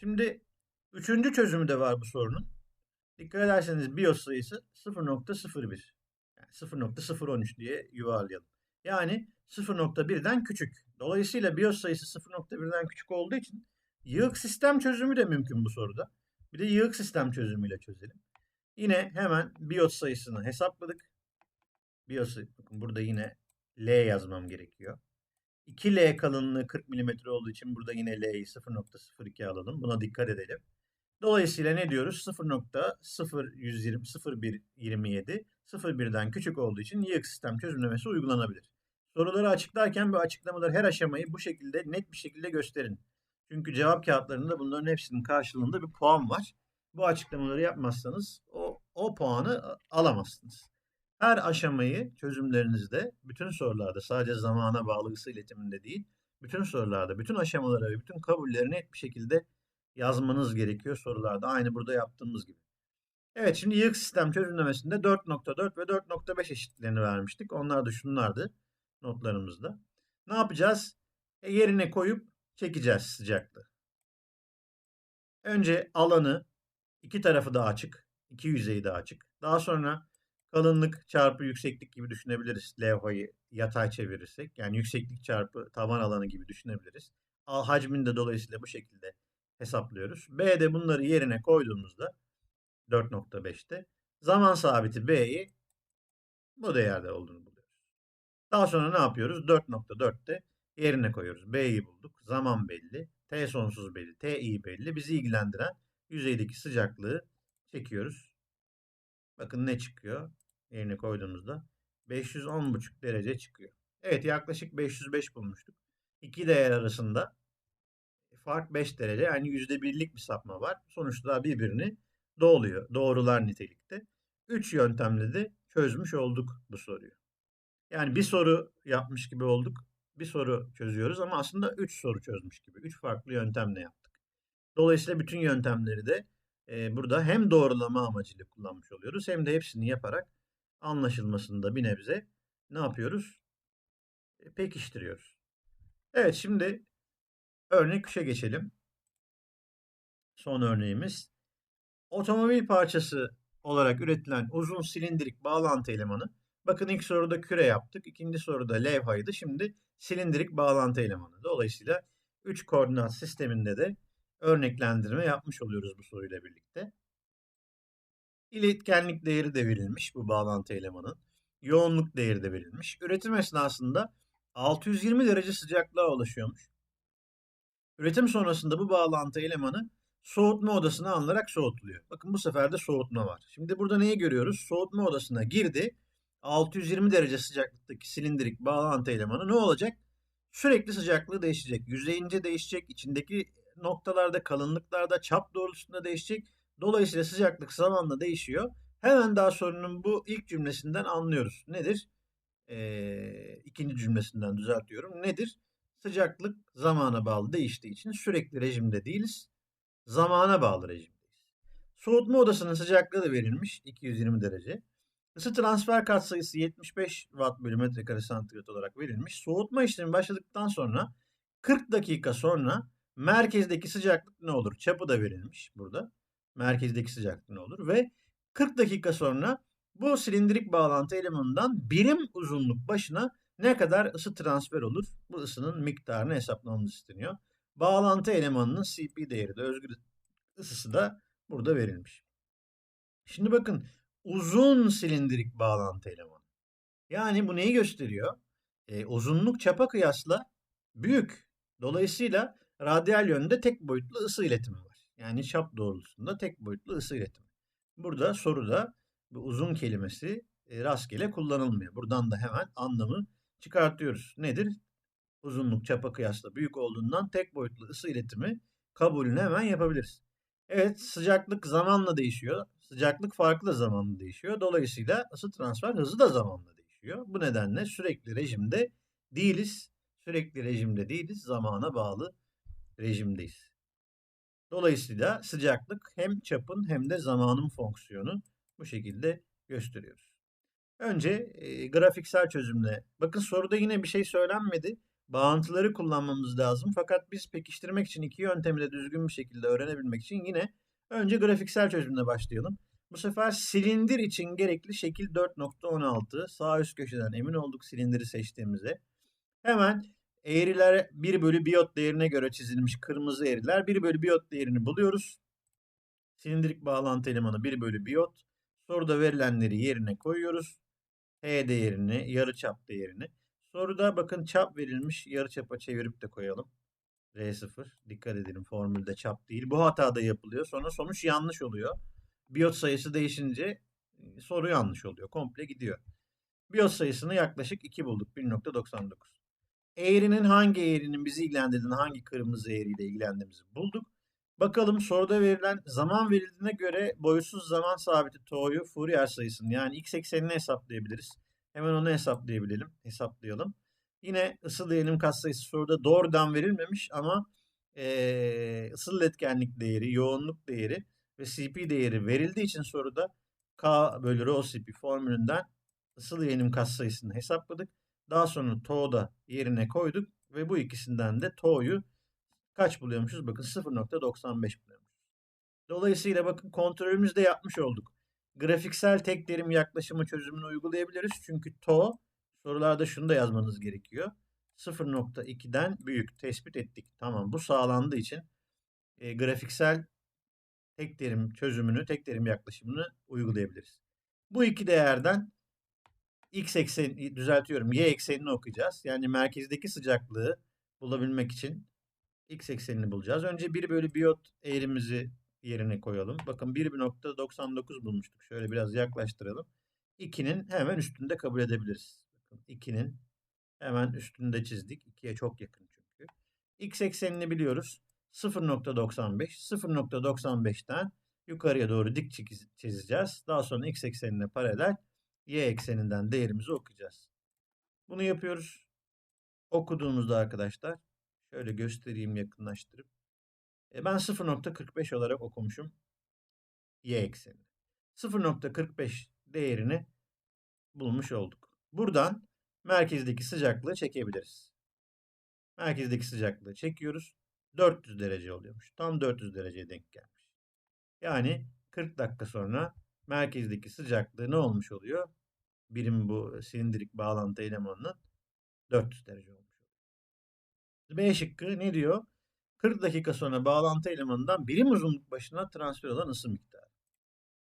Şimdi üçüncü çözümü de var bu sorunun. Dikkat ederseniz BIOS sayısı 0.01. Yani 0.013 diye yuvarlayalım. Yani 0.1'den küçük. Dolayısıyla BIOS sayısı 0.1'den küçük olduğu için yığık sistem çözümü de mümkün bu soruda. Bir de yığık sistem çözümüyle çözelim. Yine hemen BIOS sayısını hesapladık. BIOS burada yine L yazmam gerekiyor. 2L kalınlığı 40 mm olduğu için burada yine L'yi 0.02 alalım. Buna dikkat edelim. Dolayısıyla ne diyoruz? 0.0120 0127 01'den küçük olduğu için yığık sistem çözümlemesi uygulanabilir. Soruları açıklarken bu açıklamaları her aşamayı bu şekilde net bir şekilde gösterin. Çünkü cevap kağıtlarında bunların hepsinin karşılığında bir puan var. Bu açıklamaları yapmazsanız o, o puanı alamazsınız. Her aşamayı çözümlerinizde, bütün sorularda sadece zamana bağlı ısı iletiminde değil, bütün sorularda, bütün aşamaları ve bütün kabulleri net bir şekilde yazmanız gerekiyor sorularda. Aynı burada yaptığımız gibi. Evet şimdi yığık sistem çözümlemesinde 4.4 ve 4.5 eşitlerini vermiştik. Onlar da şunlardı notlarımızda. Ne yapacağız? E, yerine koyup çekeceğiz sıcaklığı. Önce alanı iki tarafı da açık. iki yüzeyi de açık. Daha sonra kalınlık çarpı yükseklik gibi düşünebiliriz. Levhayı yatay çevirirsek. Yani yükseklik çarpı taban alanı gibi düşünebiliriz. Al hacmini de dolayısıyla bu şekilde hesaplıyoruz. B'de bunları yerine koyduğumuzda 4.5'te zaman sabiti B'yi bu değerde olduğunu buluyoruz. Daha sonra ne yapıyoruz? 4.4'te yerine koyuyoruz. B'yi bulduk. Zaman belli. T sonsuz belli. Ti belli. Bizi ilgilendiren yüzeydeki sıcaklığı çekiyoruz. Bakın ne çıkıyor? Yerine koyduğumuzda 510,5 derece çıkıyor. Evet yaklaşık 505 bulmuştuk. İki değer arasında fark 5 derece yani %1'lik bir sapma var. Sonuçta birbirini doğuluyor. Doğrular nitelikte. 3 yöntemle de çözmüş olduk bu soruyu. Yani bir soru yapmış gibi olduk. Bir soru çözüyoruz ama aslında 3 soru çözmüş gibi. 3 farklı yöntemle yaptık. Dolayısıyla bütün yöntemleri de burada hem doğrulama amacıyla kullanmış oluyoruz hem de hepsini yaparak anlaşılmasında bir nebze ne yapıyoruz? E, pekiştiriyoruz. Evet şimdi örnek 3'e geçelim. Son örneğimiz. Otomobil parçası olarak üretilen uzun silindirik bağlantı elemanı. Bakın ilk soruda küre yaptık. ikinci soruda levhaydı. Şimdi silindirik bağlantı elemanı. Dolayısıyla 3 koordinat sisteminde de örneklendirme yapmış oluyoruz bu soruyla birlikte. İletkenlik değeri de verilmiş bu bağlantı elemanın. Yoğunluk değeri de verilmiş. Üretim esnasında 620 derece sıcaklığa ulaşıyormuş. Üretim sonrasında bu bağlantı elemanı soğutma odasına alınarak soğutuluyor. Bakın bu sefer de soğutma var. Şimdi burada neyi görüyoruz? Soğutma odasına girdi. 620 derece sıcaklıktaki silindirik bağlantı elemanı ne olacak? Sürekli sıcaklığı değişecek. Yüzeyince değişecek. içindeki noktalarda, kalınlıklarda, çap doğrultusunda değişecek. Dolayısıyla sıcaklık zamanla değişiyor. Hemen daha sorunun bu ilk cümlesinden anlıyoruz. Nedir? Ee, ikinci cümlesinden düzeltiyorum. Nedir? Sıcaklık zamana bağlı değiştiği için sürekli rejimde değiliz. Zamana bağlı rejimdeyiz. Soğutma odasının sıcaklığı da verilmiş 220 derece. Isı transfer katsayısı 75 watt bölü metrekare santigrat olarak verilmiş. Soğutma işlemi başladıktan sonra 40 dakika sonra merkezdeki sıcaklık ne olur? Çapı da verilmiş burada. Merkezdeki sıcaklık ne olur? Ve 40 dakika sonra bu silindirik bağlantı elemanından birim uzunluk başına ne kadar ısı transfer olur? Bu ısının miktarını hesaplamamız isteniyor. Bağlantı elemanının CP değeri de özgür ısısı da burada verilmiş. Şimdi bakın uzun silindirik bağlantı elemanı. Yani bu neyi gösteriyor? E, uzunluk çapa kıyasla büyük. Dolayısıyla radyal yönde tek boyutlu ısı iletimi var. Yani çap doğrultusunda tek boyutlu ısı iletimi. Burada soruda bu uzun kelimesi e, rastgele kullanılmıyor. Buradan da hemen anlamı çıkartıyoruz. Nedir? Uzunluk çapa kıyasla büyük olduğundan tek boyutlu ısı iletimi kabulünü hemen yapabiliriz. Evet sıcaklık zamanla değişiyor. Sıcaklık farklı zamanla değişiyor. Dolayısıyla ısı transfer hızı da zamanla değişiyor. Bu nedenle sürekli rejimde değiliz. Sürekli rejimde değiliz. Zamana bağlı rejimdeyiz. Dolayısıyla sıcaklık hem çapın hem de zamanın fonksiyonu bu şekilde gösteriyoruz. Önce e, grafiksel çözümle. Bakın soruda yine bir şey söylenmedi. bağıntıları kullanmamız lazım. Fakat biz pekiştirmek için iki yöntemi de düzgün bir şekilde öğrenebilmek için yine önce grafiksel çözümle başlayalım. Bu sefer silindir için gerekli şekil 4.16 sağ üst köşeden emin olduk silindiri seçtiğimize. Hemen eğriler 1 bölü biyot değerine göre çizilmiş kırmızı eğriler 1 bölü biyot değerini buluyoruz. Silindirik bağlantı elemanı 1 bölü biyot. Soruda verilenleri yerine koyuyoruz. H değerini, yarıçap değerini. Soruda bakın çap verilmiş. Yarıçapa çevirip de koyalım. R0. Dikkat edelim formülde çap değil. Bu hata da yapılıyor. Sonra sonuç yanlış oluyor. Biyot sayısı değişince e, soru yanlış oluyor. Komple gidiyor. Biyot sayısını yaklaşık 2 bulduk. 1.99. Eğrinin hangi eğrinin bizi ilgilendirdiğini, hangi kırmızı eğriyle ilgilendiğimizi bulduk. Bakalım soruda verilen zaman verildiğine göre boyutsuz zaman sabiti to'yu Fourier sayısını yani x eksenini hesaplayabiliriz. Hemen onu hesaplayabilelim. Hesaplayalım. Yine ısı değilim katsayısı soruda doğrudan verilmemiş ama e, ısıl etkenlik değeri, yoğunluk değeri ve CP değeri verildiği için soruda K bölü rho CP formülünden ısıl eğilim katsayısını hesapladık. Daha sonra TO'u da yerine koyduk ve bu ikisinden de TO'yu kaç buluyormuşuz? Bakın 0.95 buluyormuşuz. Dolayısıyla bakın kontrolümüzü de yapmış olduk. Grafiksel tek terim yaklaşımı çözümünü uygulayabiliriz. Çünkü TO sorularda şunu da yazmanız gerekiyor. 0.2'den büyük tespit ettik. Tamam bu sağlandığı için e, grafiksel tek terim çözümünü, tek terim yaklaşımını uygulayabiliriz. Bu iki değerden x ekseni düzeltiyorum y eksenini okuyacağız. Yani merkezdeki sıcaklığı bulabilmek için x eksenini bulacağız. Önce 1 bölü biyot eğrimizi yerine koyalım. Bakın 1.99 bulmuştuk. Şöyle biraz yaklaştıralım. 2'nin hemen üstünde kabul edebiliriz. Bakın 2'nin hemen üstünde çizdik. 2'ye çok yakın çünkü. X eksenini biliyoruz. 0.95. 0.95'ten yukarıya doğru dik çizeceğiz. Daha sonra x eksenine paralel y ekseninden değerimizi okuyacağız. Bunu yapıyoruz. Okuduğumuzda arkadaşlar şöyle göstereyim yakınlaştırıp. E ben 0.45 olarak okumuşum y ekseni. 0.45 değerini bulmuş olduk. Buradan merkezdeki sıcaklığı çekebiliriz. Merkezdeki sıcaklığı çekiyoruz. 400 derece oluyormuş. Tam 400 dereceye denk gelmiş. Yani 40 dakika sonra merkezdeki sıcaklığı ne olmuş oluyor? Birim bu silindirik bağlantı elemanının 400 derece olmuş. B şıkkı ne diyor? 40 dakika sonra bağlantı elemanından birim uzunluk başına transfer olan ısı miktarı.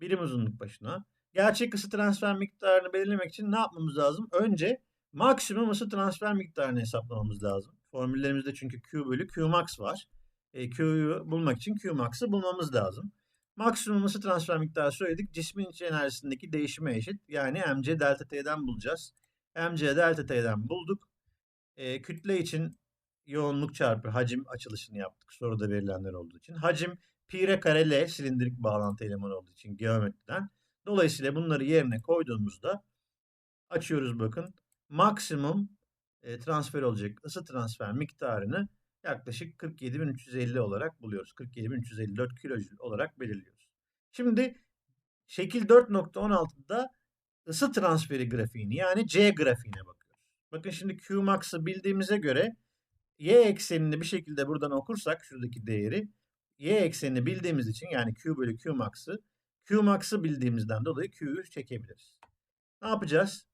Birim uzunluk başına. Gerçek ısı transfer miktarını belirlemek için ne yapmamız lazım? Önce maksimum ısı transfer miktarını hesaplamamız lazım. Formüllerimizde çünkü Q bölü Q max var. E, Q'yu bulmak için Q max'ı bulmamız lazım. Maksimum ısı transfer miktarı söyledik. Cismin iç enerjisindeki değişime eşit. Yani mc delta t'den bulacağız. mc delta t'den bulduk. E, kütle için yoğunluk çarpı hacim açılışını yaptık. Soruda verilenler olduğu için. Hacim pi r kare l silindirik bağlantı elemanı olduğu için geometriden. Dolayısıyla bunları yerine koyduğumuzda açıyoruz bakın. Maksimum e, transfer olacak ısı transfer miktarını yaklaşık 47.350 olarak buluyoruz. 47.354 kilojül olarak belirliyoruz. Şimdi şekil 4.16'da ısı transferi grafiğini yani C grafiğine bakıyoruz. Bakın şimdi Qmax'ı bildiğimize göre y eksenini bir şekilde buradan okursak şuradaki değeri y eksenini bildiğimiz için yani Q bölü Qmax'ı Qmax'ı bildiğimizden dolayı Q'yu çekebiliriz. Ne yapacağız?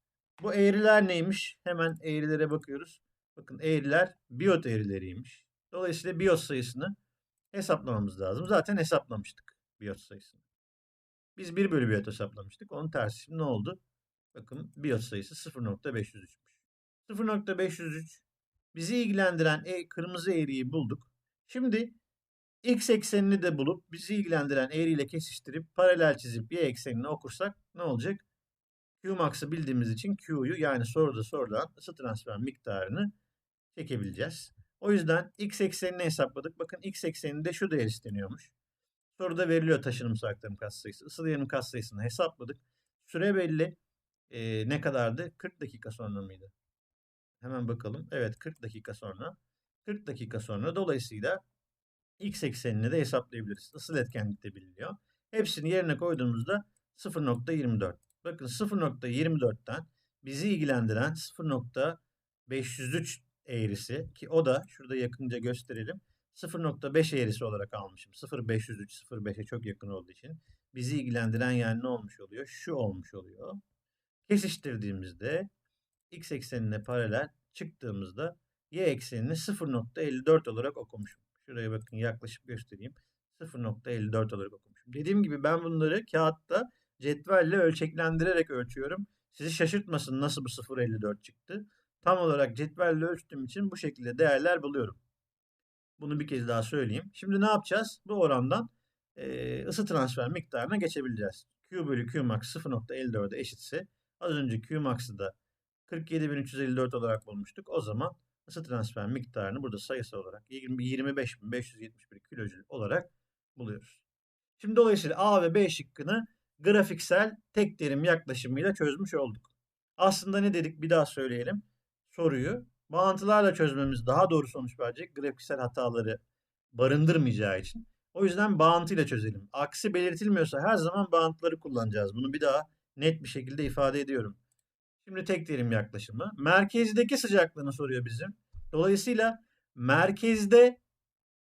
Bu eğriler neymiş? Hemen eğrilere bakıyoruz. Bakın eğriler biyot eğrileriymiş. Dolayısıyla biyot sayısını hesaplamamız lazım. Zaten hesaplamıştık biyot sayısını. Biz 1 bölü biyot hesaplamıştık. Onun tersi ne oldu? Bakın biyot sayısı 0.503'müş. 0.503 bizi ilgilendiren e, kırmızı eğriyi bulduk. Şimdi x eksenini de bulup bizi ilgilendiren eğriyle kesiştirip paralel çizip y eksenini okursak ne olacak? Qmax'ı bildiğimiz için Q'yu yani soruda sorulan ısı transfer miktarını çekebileceğiz. O yüzden x eksenini hesapladık. Bakın x ekseninde şu değer isteniyormuş. Soruda veriliyor taşınımsal aktarım katsayısı. Isı değerinin katsayısını hesapladık. Süre belli. Ee, ne kadardı? 40 dakika sonra mıydı? Hemen bakalım. Evet 40 dakika sonra. 40 dakika sonra dolayısıyla x eksenini de hesaplayabiliriz. Isıl etkenlik de biliniyor. Hepsini yerine koyduğumuzda 0.24. Bakın 0.24'ten bizi ilgilendiren 0.503 eğrisi ki o da şurada yakınca gösterelim. 0.5 eğrisi olarak almışım. 0.503 0.5'e çok yakın olduğu için. Bizi ilgilendiren yani ne olmuş oluyor? Şu olmuş oluyor. Kesiştirdiğimizde x eksenine paralel çıktığımızda y eksenini 0.54 olarak okumuşum. Şuraya bakın yaklaşık göstereyim. 0.54 olarak okumuşum. Dediğim gibi ben bunları kağıtta cetvelle ölçeklendirerek ölçüyorum. Sizi şaşırtmasın nasıl bu 0.54 çıktı. Tam olarak cetvelle ölçtüğüm için bu şekilde değerler buluyorum. Bunu bir kez daha söyleyeyim. Şimdi ne yapacağız? Bu orandan e, ısı transfer miktarına geçebileceğiz. Q bölü Q max 0.54'e eşitse az önce Q max'ı da 47.354 olarak bulmuştuk. O zaman ısı transfer miktarını burada sayısı olarak 25.571 kilojül olarak buluyoruz. Şimdi dolayısıyla A ve B şıkkını grafiksel tek terim yaklaşımıyla çözmüş olduk. Aslında ne dedik bir daha söyleyelim. Soruyu bağıntılarla çözmemiz daha doğru sonuç verecek. Grafiksel hataları barındırmayacağı için. O yüzden bağıntıyla çözelim. Aksi belirtilmiyorsa her zaman bağıntıları kullanacağız. Bunu bir daha net bir şekilde ifade ediyorum. Şimdi tek terim yaklaşımı. Merkezdeki sıcaklığını soruyor bizim. Dolayısıyla merkezde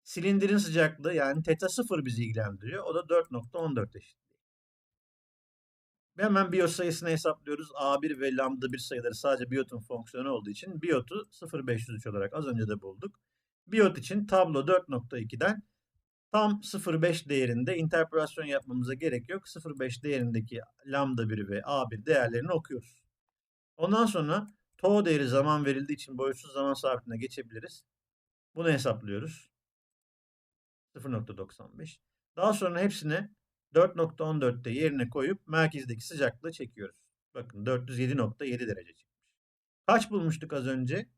silindirin sıcaklığı yani teta 0 bizi ilgilendiriyor. O da 4.14 eşit. Hemen biyot sayısını hesaplıyoruz. A1 ve lambda 1 sayıları sadece biyotun fonksiyonu olduğu için biyotu 0.503 olarak az önce de bulduk. Biyot için tablo 4.2'den tam 0.5 değerinde interpolasyon yapmamıza gerek yok. 0.5 değerindeki lambda 1 ve A1 değerlerini okuyoruz. Ondan sonra TO değeri zaman verildiği için boyutsuz zaman sabitine geçebiliriz. Bunu hesaplıyoruz. 0.95. Daha sonra hepsini 4.14'te yerine koyup merkezdeki sıcaklığı çekiyoruz. Bakın 407.7 derece çıkmış. Kaç bulmuştuk az önce?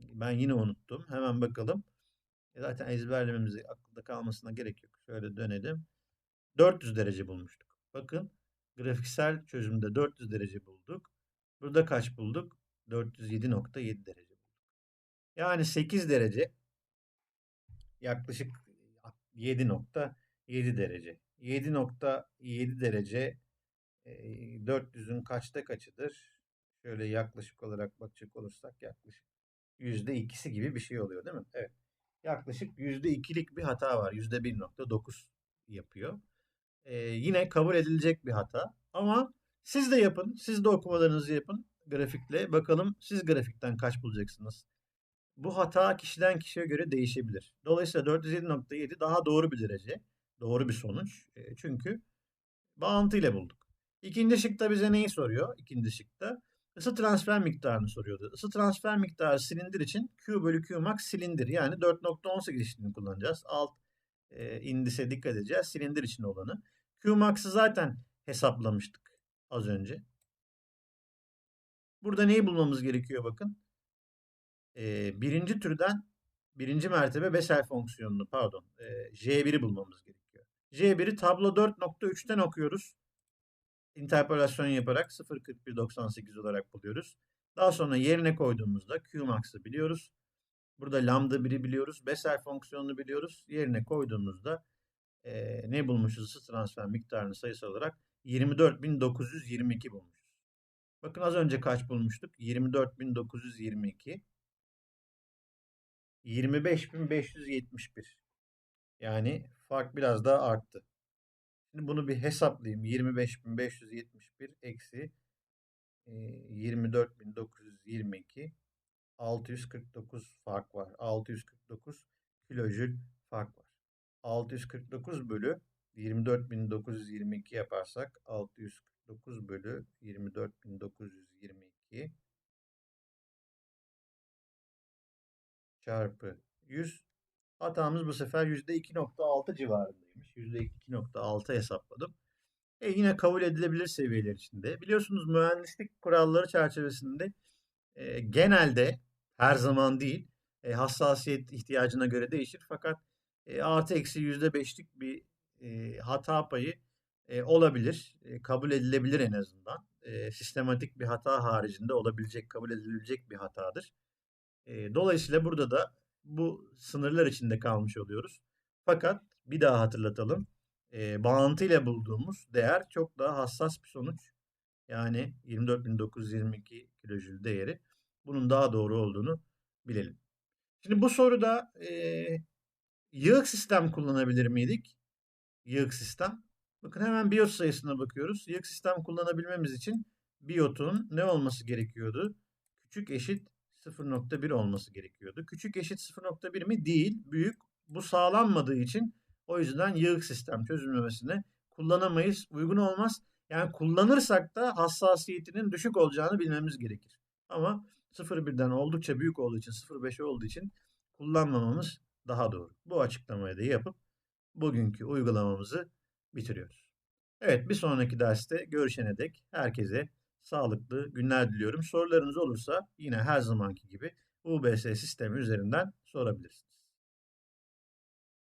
Ben yine unuttum. Hemen bakalım. E, zaten ezberlememizi aklında kalmasına gerek yok. Şöyle dönelim. 400 derece bulmuştuk. Bakın grafiksel çözümde 400 derece bulduk. Burada kaç bulduk? 407.7 derece bulduk. Yani 8 derece yaklaşık 7.7 derece. 7.7 derece 400'ün kaçta kaçıdır? Şöyle yaklaşık olarak bakacak olursak yaklaşık %2'si gibi bir şey oluyor değil mi? Evet. Yaklaşık %2'lik bir hata var. %1.9 yapıyor. Ee, yine kabul edilecek bir hata. Ama siz de yapın. Siz de okumalarınızı yapın grafikle. Bakalım siz grafikten kaç bulacaksınız? Bu hata kişiden kişiye göre değişebilir. Dolayısıyla 407.7 daha doğru bir derece. Doğru bir sonuç. E, çünkü bağıntıyla bulduk. İkinci şıkta bize neyi soruyor? İkinci şıkta ısı transfer miktarını soruyordu. Isı transfer miktarı silindir için Q bölü Q max silindir. Yani 4.18 eşitliğini kullanacağız. Alt e, indise dikkat edeceğiz. Silindir için olanı. Q max'ı zaten hesaplamıştık az önce. Burada neyi bulmamız gerekiyor bakın. Ee, birinci türden birinci mertebe Bessel fonksiyonunu pardon e, J1'i bulmamız gerekiyor. J1'i tablo 4.3'ten okuyoruz. İnterpolasyon yaparak 0.4198 olarak buluyoruz. Daha sonra yerine koyduğumuzda Qmax'ı biliyoruz. Burada lambda 1'i biliyoruz. Bessel fonksiyonunu biliyoruz. Yerine koyduğumuzda e, ne bulmuşuz? Isı transfer miktarını sayısı olarak 24.922 bulmuşuz. Bakın az önce kaç bulmuştuk? 24.922. 25.571. Yani fark biraz daha arttı. Şimdi bunu bir hesaplayayım. 25.571 eksi 24.922 649 fark var. 649 kilojül fark var. 649 bölü 24.922 yaparsak 649 bölü 24.922 çarpı 100 hatamız bu sefer %2.6 civarındaymış. %2.6 hesapladım. E yine kabul edilebilir seviyeler içinde. Biliyorsunuz mühendislik kuralları çerçevesinde e, genelde her zaman değil e, hassasiyet ihtiyacına göre değişir. Fakat e, artı eksi %5'lik bir e, hata payı e, olabilir. E, kabul edilebilir en azından. E, sistematik bir hata haricinde olabilecek, kabul edilebilecek bir hatadır. E, dolayısıyla burada da bu sınırlar içinde kalmış oluyoruz. Fakat bir daha hatırlatalım. E, bağıntıyla bulduğumuz değer çok daha hassas bir sonuç. Yani 24.922 kilojül değeri bunun daha doğru olduğunu bilelim. Şimdi bu soruda e, yığık sistem kullanabilir miydik? Yığık sistem. Bakın hemen biyot sayısına bakıyoruz. Yığık sistem kullanabilmemiz için biyotun ne olması gerekiyordu? Küçük eşit 0.1 olması gerekiyordu. Küçük eşit 0.1 mi? Değil. Büyük. Bu sağlanmadığı için o yüzden yığık sistem çözümlemesine kullanamayız. Uygun olmaz. Yani kullanırsak da hassasiyetinin düşük olacağını bilmemiz gerekir. Ama 0.1'den oldukça büyük olduğu için 0.5 olduğu için kullanmamamız daha doğru. Bu açıklamayı da yapıp bugünkü uygulamamızı bitiriyoruz. Evet bir sonraki derste görüşene dek herkese sağlıklı günler diliyorum. Sorularınız olursa yine her zamanki gibi UBS sistemi üzerinden sorabilirsiniz.